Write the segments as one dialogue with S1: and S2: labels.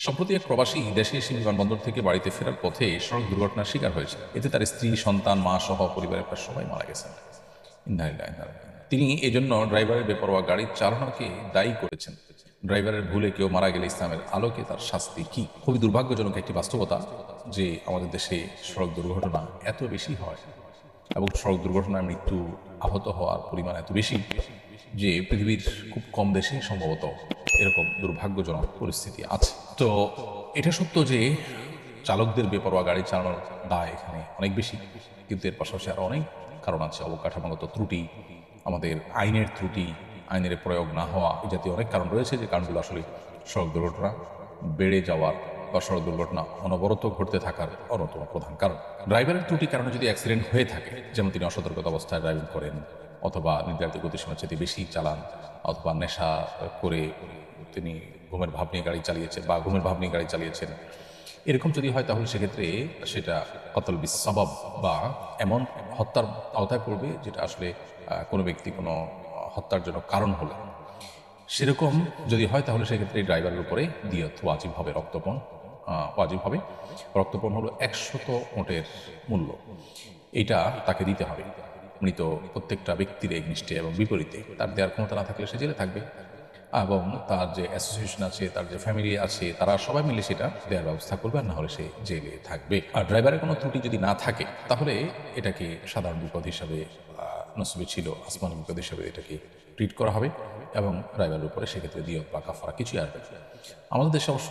S1: সম্প্রতি এক প্রবাসী দেশে এসে বিমানবন্দর থেকে বাড়িতে ফেরার পথে সড়ক দুর্ঘটনার শিকার হয়েছে। এতে তার স্ত্রী, সন্তান, মা সহ পরিবারের প্রায় সবাই মারা গেছেন। তিনি এজন্য ড্রাইভারের বেপরোয়া গাড়ির চালনাকে দায়ী করেছেন। ড্রাইভারের ভুলে কেউ মারা গেলে ইসলামের আলোকে তার শাস্তি কি? খুবই দুর্ভাগ্যজনক একটি বাস্তবতা যে আমাদের দেশে সড়ক দুর্ঘটনা এত বেশি হয় এবং সড়ক দুর্ঘটনায় মৃত্যু আহত হওয়ার পরিমাণ এত বেশি যে পৃথিবীর খুব কম দেশে সম্ভবত এরকম দুর্ভাগ্যজনক পরিস্থিতি আছে। তো এটা সত্য যে চালকদের বেপরোয়া গাড়ি চালানোর দায় এখানে অনেক বেশি। কিন্তু এর পাশাপাশি আরও অনেক কারণ আছে। অবকাঠামোগত ত্রুটি, আমাদের আইনের ত্রুটি, আইনের প্রয়োগ না হওয়া এই জাতীয় অনেক কারণ রয়েছে যে কারণগুলো আসলে সড়ক দুর্ঘটনা, বেড়ে যাওয়ার বা সড়ক দুর্ঘটনা অনবরত ঘটতে থাকার অন্যতম প্রধান কারণ। ড্রাইভারের ত্রুটির কারণে যদি অ্যাক্সিডেন্ট হয়ে থাকে, যেমন তিনি অসতর্কতা অবস্থায় ড্রাইভিং করেন অথবা নির্ধারিত গতিসীমার চেয়ে বেশি চালান অথবা নেশা করে তিনি ঘুমের ভাব নিয়ে গাড়ি চালিয়েছেন বা ঘুমের ভাব নিয়ে গাড়ি চালিয়েছেন। এরকম যদি হয় তাহলে সেক্ষেত্রে সেটা কতল বিসবাব বা এমন হত্যার আওতায় পড়বে যেটা আসলে কোনো ব্যক্তি কোনো হত্যার জন্য কারণ হলো। সেরকম যদি হয় তাহলে সেক্ষেত্রে ড্রাইভারের উপরে দিয়ত ওয়াজিব হবে, রক্তপণ ওয়াজিব হবে। রক্তপণ হলো একশত ওটের মূল্য। এটা তাকে দিতে হবে। মৃত প্রত্যেকটা ব্যক্তির এগনিষ্ঠে এবং বিপরীতে। তার দেওয়ার ক্ষমতা না থাকলে সে জেলে থাকবে। এবং তার যে অ্যাসোসিয়েশন আছে, তার যে ফ্যামিলি আছে, তারা সবাই মিলে সেটা দেওয়ার ব্যবস্থা করবে আর না হলে সে জেলে থাকবে। আর ড্রাইভারের কোনো ত্রুটি যদি না থাকে, তাহলে এটাকে সাধারণ বিপদ হিসাবে নসিবে ছিল, আসমান বিপদ হিসাবে এটাকে ট্রিট করা হবে। এবং ড্রাইভারের উপরে, সেক্ষেত্রে দিয়ে পাকা ফাঁকা কিছুই আর না। আমাদের দেশে অবশ্য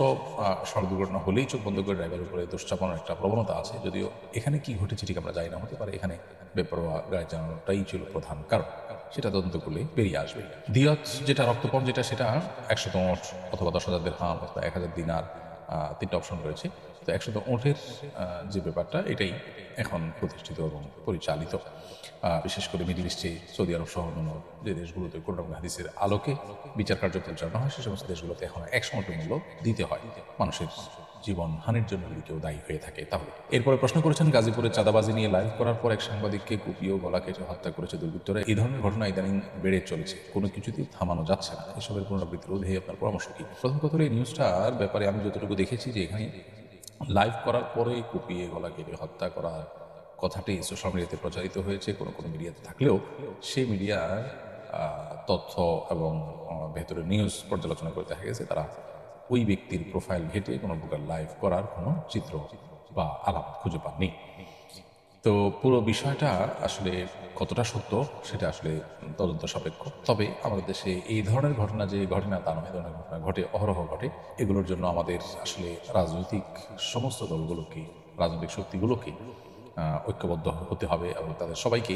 S1: সড়ক দুর্ঘটনা হলেই চোখ বন্ধ করে ড্রাইভারের উপরে দোষ একটা প্রবণতা আছে। যদিও এখানে কি ঘটেছে ঠিক আমরা যাই না, হতে পারে এখানে বেপরোয়া গাড়ি চালানোটাই ছিল প্রধান কারণ। সেটা তদন্ত করলে বেরিয়ে আসবে। দিয়ত যেটা রক্তপণ, যেটা সেটা একশো ওঁট অথবা দশ হাজার হাম অথবা এক হাজার দিনার তিনটা অপশন রয়েছে। তো একশত ওঠের যে ব্যাপারটা, এটাই এখন প্রতিষ্ঠিত এবং পরিচালিত। বিশেষ করে মিডল ইস্টে, সৌদি আরব সহ অন্যান্য যে দেশগুলোতে কোরআন হাদিসের আলোকে বিচার কার্য পরিচালনা হয়, সে সমস্ত দেশগুলোতে এখন একশো মূল্য দিতে হয় মানুষের। জীবন হানির জন্য যদি কেউ দায়ী হয়ে থাকে, তাহলে। এরপরে প্রশ্ন করেছেন গাজীপুরে চাঁদাবাজি নিয়ে লাইভ করার পর এক সাংবাদিককে কুপিয়ে গলা কেটে হত্যা করেছে দুর্বৃত্তরা। এই ধরনের ঘটনা ইদানিং বেড়ে চলেছে। কোনো কিছুতেই থামানো যাচ্ছে না। এসবের পুনরাবৃত্তি রোধে আপনার পরামর্শ কি? প্রথম কথা এই নিউজটার ব্যাপারে আমি যতটুকু দেখেছি যে এখানে লাইভ করার পরেই কুপিয়ে গলা কেটে হত্যা করার কথাটি সোশ্যাল মিডিয়াতে প্রচারিত হয়েছে। কোনো কোনো মিডিয়াতে থাকলেও সেই মিডিয়ার তথ্য এবং ভেতরে নিউজ পর্যালোচনা করে দেখা গেছে, তারা ওই ব্যক্তির প্রোফাইল ঘেটে কোনো প্রকার লাইভ করার কোনো চিত্র বা আলাপ খুঁজে পাননি। তো পুরো বিষয়টা আসলে কতটা সত্য সেটা আসলে তদন্ত সাপেক্ষ। তবে আমাদের দেশে এই ধরনের ঘটনা যে ঘটে না, তা নয় ধরনের ঘটনা ঘটে, অহরহ ঘটে, এগুলোর জন্য আমাদের আসলে রাজনৈতিক সমস্ত দলগুলোকে, রাজনৈতিক শক্তিগুলোকে ঐক্যবদ্ধ হতে হবে এবং তাদের সবাইকে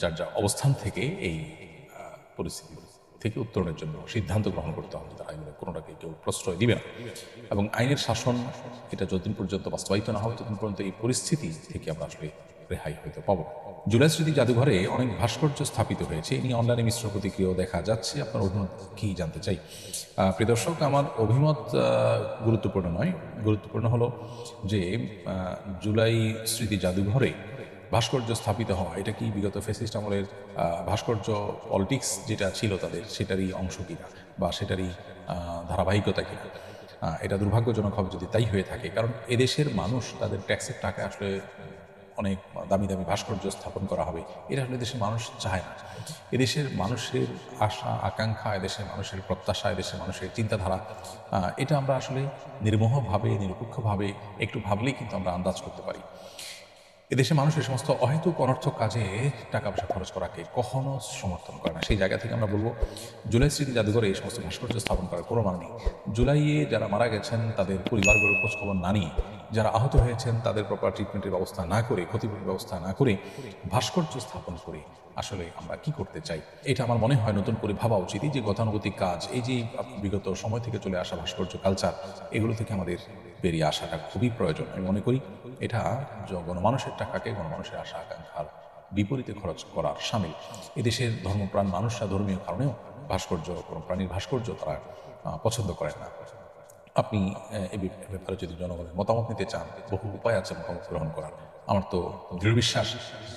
S1: যার যার অবস্থান থেকে এই পরিস্থিতি থেকে উত্তরণের জন্য সিদ্ধান্ত গ্রহণ করতে হবে তারা এগুলো কোনোটাকে কেউ প্রশ্রয় দিবে না। এবং আইনের শাসন, এটা যতদিন পর্যন্ত বাস্তবায়িত না হবে, ততদিন পর্যন্ত এই পরিস্থিতি থেকে আমরা আসলে রেহাই হইতে পাবো। জুলাই স্মৃতি জাদুঘরে অনেক ভাস্কর্য স্থাপিত হয়েছে। এই নিয়ে অনলাইনে মিশ্র প্রতিক্রিয়াও দেখা যাচ্ছে। আপনার অভিমত কি জানতে চাই? প্রিয় দর্শক, আমার অভিমত গুরুত্বপূর্ণ নয়। গুরুত্বপূর্ণ হলো যে জুলাই স্মৃতি জাদুঘরে ভাস্কর্য স্থাপিত হওয়া, এটা কি বিগত ফেসিস্ট আমলের ভাস্কর্য পলিটিক্স যেটা ছিল তাদের, সেটারই অংশ কিনা বা সেটারই ধারাবাহিকতা কিনা? এটা দুর্ভাগ্যজনক হবে যদি তাই হয়ে থাকে, কারণ এদেশের মানুষ তাদের ট্যাক্সের টাকা আসলে অনেক দামি দামি ভাস্কর্য স্থাপন করা হবে। এটা আসলে দেশের মানুষ চায় না। এদেশের মানুষের আশা, আকাঙ্ক্ষা, এদেশের মানুষের প্রত্যাশা, এদেশের মানুষের চিন্তাধারা এটা আমরা আসলে নির্মোহভাবে, নিরপেক্ষভাবে একটু ভাবলেই কিন্তু আমরা আন্দাজ করতে পারি। এদেশে মানুষ এই সমস্ত অহেতুক অনর্থক কাজে টাকা পয়সা খরচ করাকে কখনো সমর্থন করে না। সেই জায়গা থেকে আমরা বলব, জুলাই স্মৃতি জাদুঘরে এই সমস্ত ভাস্কর্য স্থাপন করার কোনো মানে নেই। জুলাইয়ে যারা মারা গেছেন, তাদের পরিবারগুলোর খোঁজখবর না নিয়ে, যারা আহত হয়েছেন, তাদের প্রপার ট্রিটমেন্টের ব্যবস্থা না করে ক্ষতিপূরণ ব্যবস্থা না করে ভাস্কর্য স্থাপন করে আসলে আমরা কি করতে চাই? এটা আমার মনে হয় নতুন করে ভাবা উচিত। এই যে গতানুগতিক কাজ, এই যে বিগত সময় থেকে চলে আসা ভাস্কর্য কালচার এগুলো থেকে আমাদের বেরিয়ে আসাটা খুবই প্রয়োজন আমি মনে করি এটা গণমানুষের টাকাকে গণমানুষের আশা আকাঙ্ক্ষার বিপরীতে খরচ করার সামিল। এদেশের ধর্মপ্রাণ মানুষরা ধর্মীয় কারণেও ভাস্কর্য কোনো প্রাণীর ভাস্কর্য তারা পছন্দ করেন না। আপনি এ ব্যাপারে যদি জনগণের মতামত নিতে চান, বহু উপায় আছে মতামত গ্রহণ করার। আমার তো দৃঢ় বিশ্বাস,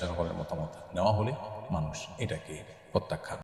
S1: জনগণের মতামত নেওয়া হলে মানুষ এটাকে প্রত্যাখ্যান